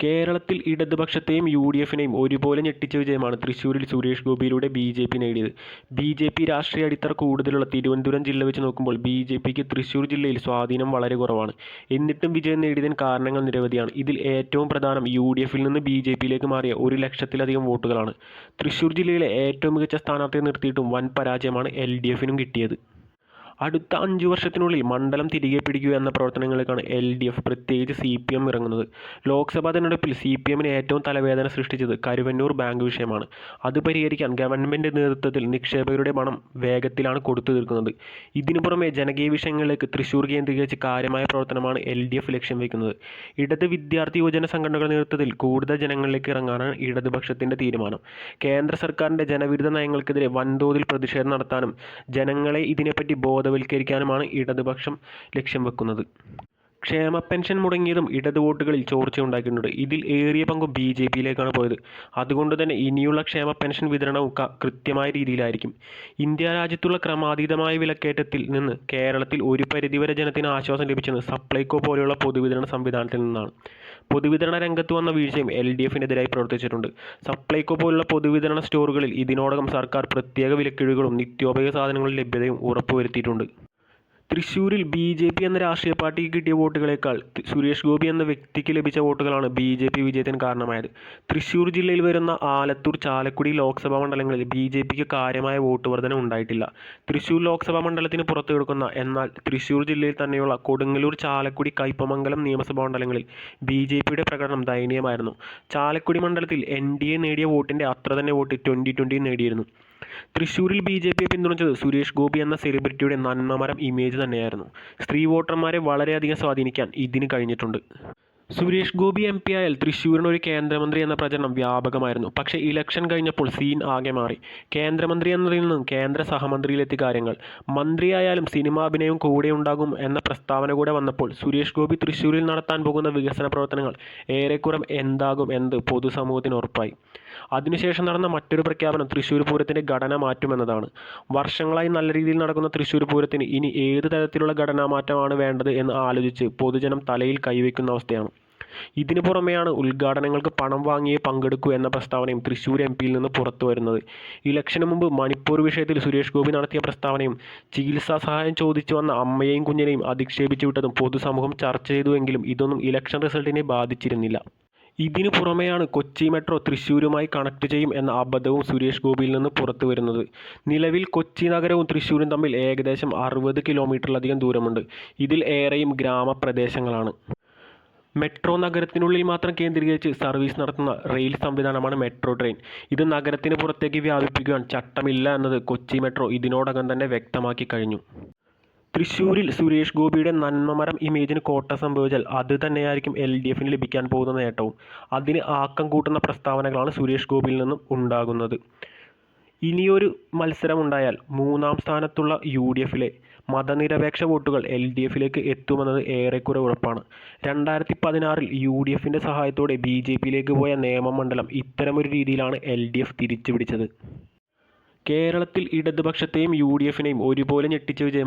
കേരളത്തിൽ ഇടതുപക്ഷത്തെയും U D എഫിനെയും ഒരുപോലെ ഞെട്ടിച്ച വിജയമാണ് തൃശ്ശൂരിൽ സുരേഷ് ഗോപിയിലൂടെ ബി ജെ പി നേടിയത്. ബി ജെ പി രാഷ്ട്രീയ അടിത്തറ കൂടുതലുള്ള തിരുവനന്തപുരം ജില്ല വെച്ച് നോക്കുമ്പോൾ ബി ജെ പിക്ക് തൃശ്ശൂർ ജില്ലയിൽ സ്വാധീനം വളരെ കുറവാണ്. എന്നിട്ടും വിജയം നേടിയതിന് കാരണങ്ങൾ നിരവധിയാണ്. ഇതിൽ ഏറ്റവും പ്രധാനം യു ഡി എഫിൽ നിന്ന് ബി ജെ പിയിലേക്ക് മാറിയ ഒരു ലക്ഷത്തിലധികം വോട്ടുകളാണ്. തൃശ്ശൂർ ജില്ലയിലെ ഏറ്റവും മികച്ച സ്ഥാനാർത്ഥിയെ നിർത്തിയിട്ടും വൻ പരാജയമാണ് എൽ ഡി എഫിനും കിട്ടിയത്. അടുത്ത അഞ്ച് വർഷത്തിനുള്ളിൽ മണ്ഡലം തിരികെ പിടിക്കുക എന്ന പ്രവർത്തനങ്ങളിലേക്കാണ് എൽ ഡി എഫ് പ്രത്യേകിച്ച് സി പി എം ഇറങ്ങുന്നത്. ലോക്സഭാ തെരഞ്ഞെടുപ്പിൽ സി പി എമ്മിന് ഏറ്റവും തലവേദന സൃഷ്ടിച്ചത് കരുവന്നൂർ ബാങ്ക് വിഷയമാണ്. അത് പരിഹരിക്കാൻ ഗവൺമെന്റ് നേതൃത്വത്തിൽ നിക്ഷേപകരുടെ പണം വേഗത്തിലാണ് കൊടുത്തു തീർക്കുന്നത്. ഇതിനു പുറമെ ജനകീയ വിഷയങ്ങളിലേക്ക് തൃശ്ശൂർ കേന്ദ്രീകരിച്ച് കാര്യമായ പ്രവർത്തനമാണ് എൽ ഡി എഫ് ലക്ഷ്യം വയ്ക്കുന്നത്. ഇടത് വിദ്യാർത്ഥി യുവജന സംഘടനകളുടെ നേതൃത്വത്തിൽ കൂടുതൽ ജനങ്ങളിലേക്ക് ഇറങ്ങാനാണ് ഇടതുപക്ഷത്തിന്റെ തീരുമാനം. കേന്ദ്ര സർക്കാരിന്റെ ജനവിരുദ്ധ നയങ്ങൾക്കെതിരെ വൻതോതിൽ പ്രതിഷേധം നടത്താനും ജനങ്ങളെ ഇതിനെപ്പറ്റി ബോധവൽക്കരിക്കാനുമാണ് ഇടതുപക്ഷം ലക്ഷ്യം വെക്കുന്നത്. ക്ഷേമ പെൻഷൻ മുടങ്ങിയതും ഇടത് വോട്ടുകളിൽ ചോർച്ചയുണ്ടാക്കിയിട്ടുണ്ട്. ഇതിൽ ഏറിയ പങ്കും ബി ജെ പിയിലേക്കാണ് പോയത്. അതുകൊണ്ട് തന്നെ ഇനിയുള്ള ക്ഷേമ പെൻഷൻ വിതരണവും കൃത്യമായ രീതിയിലായിരിക്കും. ഇന്ത്യ രാജ്യത്തുള്ള ക്രമാതീതമായ വിലക്കയറ്റത്തിൽ നിന്ന് കേരളത്തിൽ ഒരു പരിധിവരെ ജനത്തിന് ആശ്വാസം ലഭിച്ചത് സപ്ലൈകോ പോലെയുള്ള പൊതുവിതരണ സംവിധാനത്തിൽ നിന്നാണ്. പൊതുവിതരണ രംഗത്ത് വന്ന വീഴ്ചയും എൽ ഡി എഫിനെതിരായി പ്രവർത്തിച്ചിട്ടുണ്ട്. സപ്ലൈകോ പോലുള്ള പൊതുവിതരണ സ്റ്റോറുകളിൽ ഇതിനോടകം സർക്കാർ പ്രത്യേക വിലക്കിഴിവുകളും നിത്യോപയോഗ സാധനങ്ങളുടെ ലഭ്യതയും ഉറപ്പുവരുത്തിയിട്ടുണ്ട്. തൃശ്ശൂരിൽ ബി ജെ പി എന്ന രാഷ്ട്രീയ പാർട്ടിക്ക് കിട്ടിയ വോട്ടുകളേക്കാൾ സുരേഷ് ഗോപി എന്ന വ്യക്തിക്ക് ലഭിച്ച വോട്ടുകളാണ് ബി ജെ പി വിജയത്തിന് കാരണമായത്. തൃശ്ശൂർ ജില്ലയിൽ വരുന്ന ആലത്തൂർ ചാലക്കുടി ലോക്സഭാ മണ്ഡലങ്ങളിൽ ബി ജെ പിക്ക് കാര്യമായ വോട്ട് വർധന ഉണ്ടായിട്ടില്ല. തൃശ്ശൂർ ലോക്സഭാ മണ്ഡലത്തിന് പുറത്തു കിടക്കുന്ന എന്നാൽ തൃശ്ശൂർ ജില്ലയിൽ തന്നെയുള്ള കൊടുങ്ങല്ലൂർ ചാലക്കുടി കയ്പമംഗലം നിയമസഭാ മണ്ഡലങ്ങളിൽ ബി ജെ പിയുടെ പ്രകടനം ദയനീയമായിരുന്നു. ചാലക്കുടി മണ്ഡലത്തിൽ എൻ ഡി എ നേടിയ വോട്ടിന്റെ അത്ര തന്നെ വോട്ട് ട്വന്റി ട്വന്റി നേടിയിരുന്നു. തൃശ്ശൂരിൽ ബി ജെ പിയെ പിന്തുണച്ചത് സുരേഷ് ഗോപി എന്ന സെലിബ്രിറ്റിയുടെ നന്മമരം ഇമേജ് തന്നെയായിരുന്നു. സ്ത്രീ വോട്ടർമാരെ വളരെയധികം സ്വാധീനിക്കാൻ ഇതിന് കഴിഞ്ഞിട്ടുണ്ട്. സുരേഷ് ഗോപി എം പി ആയാൽ തൃശ്ശൂരിന് ഒരു കേന്ദ്രമന്ത്രി എന്ന പ്രചരണം വ്യാപകമായിരുന്നു. പക്ഷേ ഇലക്ഷൻ കഴിഞ്ഞപ്പോൾ സീൻ ആകെ മാറി. കേന്ദ്രമന്ത്രി എന്നതിൽ നിന്നും കേന്ദ്ര സഹമന്ത്രിയിലെത്തി കാര്യങ്ങൾ. മന്ത്രിയായാലും സിനിമാ അഭിനയം കൂടെ ഉണ്ടാകും എന്ന പ്രസ്താവന കൂടെ വന്നപ്പോൾ സുരേഷ് ഗോപി തൃശ്ശൂരിൽ നടത്താൻ പോകുന്ന വികസന പ്രവർത്തനങ്ങൾ ഏറെക്കുറം എന്താകും എന്ന് പൊതുസമൂഹത്തിന് ഉറപ്പായി. അതിനുശേഷം നടന്ന മറ്റൊരു പ്രഖ്യാപനം തൃശ്ശൂർ പൂരത്തിന്റെ ഘടന മാറ്റുമെന്നതാണ്. വർഷങ്ങളായി നല്ല രീതിയിൽ നടക്കുന്ന തൃശ്ശൂർ പൂരത്തിന് ഇനി ഏത് തരത്തിലുള്ള ഘടനാ മാറ്റമാണ് വേണ്ടത് എന്ന് ആലോചിച്ച് പൊതുജനം തലയിൽ കൈവയ്ക്കുന്ന അവസ്ഥയാണ്. ഇതിനു പുറമെയാണ് ഉദ്ഘാടനങ്ങൾക്ക് പണം വാങ്ങിയേ പങ്കെടുക്കൂ എന്ന പ്രസ്താവനയും തൃശൂർ എം പിയിൽ നിന്ന് പുറത്തു വരുന്നത്. ഇലക്ഷന് മുമ്പ് മണിപ്പൂർ വിഷയത്തിൽ സുരേഷ് ഗോപി നടത്തിയ പ്രസ്താവനയും ചികിത്സാ സഹായം ചോദിച്ചു വന്ന അമ്മയെയും കുഞ്ഞിനെയും അധിക്ഷേപിച്ചു വിട്ടതും പൊതുസമൂഹം ചർച്ച ചെയ്തുവെങ്കിലും ഇതൊന്നും ഇലക്ഷൻ റിസൾട്ടിനെ ബാധിച്ചിരുന്നില്ല. ഇതിനു പുറമെയാണ് കൊച്ചി മെട്രോ തൃശ്ശൂരുമായി കണക്ട് ചെയ്യും എന്ന അബദ്ധവും സുരേഷ് ഗോപിയിൽ നിന്ന് പുറത്തു വരുന്നത്. നിലവിൽ കൊച്ചി നഗരവും തൃശ്ശൂരും തമ്മിൽ ഏകദേശം അറുപത് കിലോമീറ്ററിലധികം ദൂരമുണ്ട്. ഇതിൽ ഏറെയും ഗ്രാമപ്രദേശങ്ങളാണ്. മെട്രോ നഗരത്തിനുള്ളിൽ മാത്രം കേന്ദ്രീകരിച്ച് സർവീസ് നടത്തുന്ന റെയിൽ സംവിധാനമാണ് മെട്രോ ട്രെയിൻ. ഇത് നഗരത്തിന് പുറത്തേക്ക് വ്യാപിപ്പിക്കുവാൻ ചട്ടമില്ല എന്നത് കൊച്ചി മെട്രോ ഇതിനോടകം തന്നെ വ്യക്തമാക്കി കഴിഞ്ഞു. തൃശ്ശൂരിൽ സുരേഷ് ഗോപിയുടെ നന്മമരം ഇമേജിന് കോട്ട സംഭവിച്ചാൽ അത് തന്നെയായിരിക്കും എൽ ഡി എഫിന് ലഭിക്കാൻ പോകുന്ന നേട്ടവും. അതിന് ആക്കം കൂട്ടുന്ന പ്രസ്താവനകളാണ് സുരേഷ് ഗോപിയിൽ നിന്നും ഉണ്ടാകുന്നത്. ഇനിയൊരു മത്സരമുണ്ടായാൽ മൂന്നാം സ്ഥാനത്തുള്ള യു ഡി എഫിലെ മതനിരപേക്ഷ വോട്ടുകൾ എൽ ഡി എഫിലേക്ക് എത്തുമെന്നത് ഏറെക്കുറെ ഉറപ്പാണ്. രണ്ടായിരത്തി പതിനാറിൽ യു ഡി എഫിന്റെ സഹായത്തോടെ ബി ജെ പിയിലേക്ക് പോയ നിയമമണ്ഡലം ഇത്തരമൊരു രീതിയിലാണ് എൽ ഡി എഫ് തിരിച്ചുപിടിച്ചത്. കേരളത്തിൽ ഇടതുപക്ഷത്തെയും യു ഡി എഫിനെയും ഒരുപോലെ ഞെട്ടിച്ച വിജയം